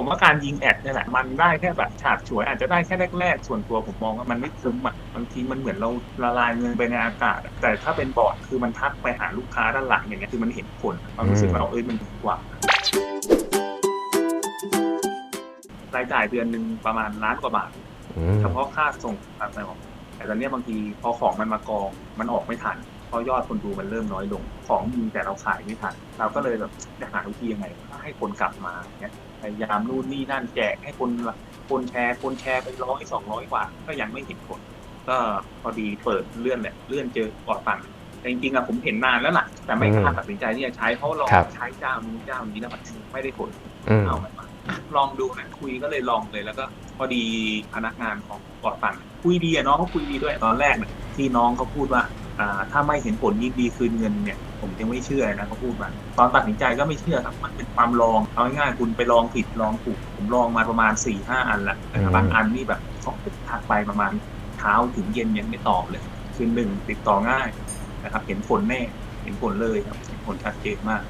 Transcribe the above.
ผมว่าการยิงแอดเนี่ยแหละมันได้แค่แบบฉาบฉวยอาจจะได้แค่แรกๆ ส่วนตัวผมมองว่ามันไม่คุ้มอะบางทีมันเหมือนเราละลายเงินไปในอากาศอะแต่ถ้าเป็นบอร์ดคือมันทักไปหาลูกค้าด้านหลังอย่างเงี้ยคือมันเห็นผลมันรู้สึกว่าเอ้ยมันดีกว่ารายจ่ายเดือนหนึ่งประมาณล้านกว่าบาท อืม เฉพาะค่าส่งครับแต่ของแต่ตอนเนี้ยบางทีพอของมันมากองมันออกไม่ทันเพราะยอดคนดูมันเริ่มน้อยลง ของมีแต่เราขายไม่ทัน เราก็เลยแบบจะหาวิธียังไงให้คนกลับมาเนี้ยพยายามนู่นนี่นั่นแจกให้คนละคนแชร์คนแชร์ไปร้อยสองร้อยกว่า ก็ยังไม่เห็นผลก็พอดีเปิดเลื่อนแหละเลื่อนเจอกอดฟังแต่จริงๆอะผมเห็นนานแล้วล่ะ แต่ไม่กล้าตัดสินใจที่จะใช้เพราะลองใช้เจ้านี้เจ้านี้แล้วมันไม่ได้ผลอืมเอามันมาลองดูนะคุยก็เลยลองเลยแล้วก็ พอดีพนักงานของกอดฟังคุยดีอะน้องเขาคุยดีด้วยตอนแรกเนี่ยที่น้องเขาพูดว่าอ่า ถ้าไม่เห็นผลยินดีคืนเงินเนี่ยผมยังไม่เชื่อนะเขาพูดมาตอนตัดสินใจก็ไม่เชื่อครับมันเป็นความลองเอาง่ายๆคุณไปลองผิดลองถูกผมลองมาประมาณ4ี่ห้าอันละนะครับบางอันนี่แบบเขาทักไปประมาณเช้าถึงเย็นยังไม่ตอบเลย คือหนึ่งติดต่อง่ายนะครับ เห็นผลแน่ เห็นผลเลยครับเห็นผลชัดเจนมาก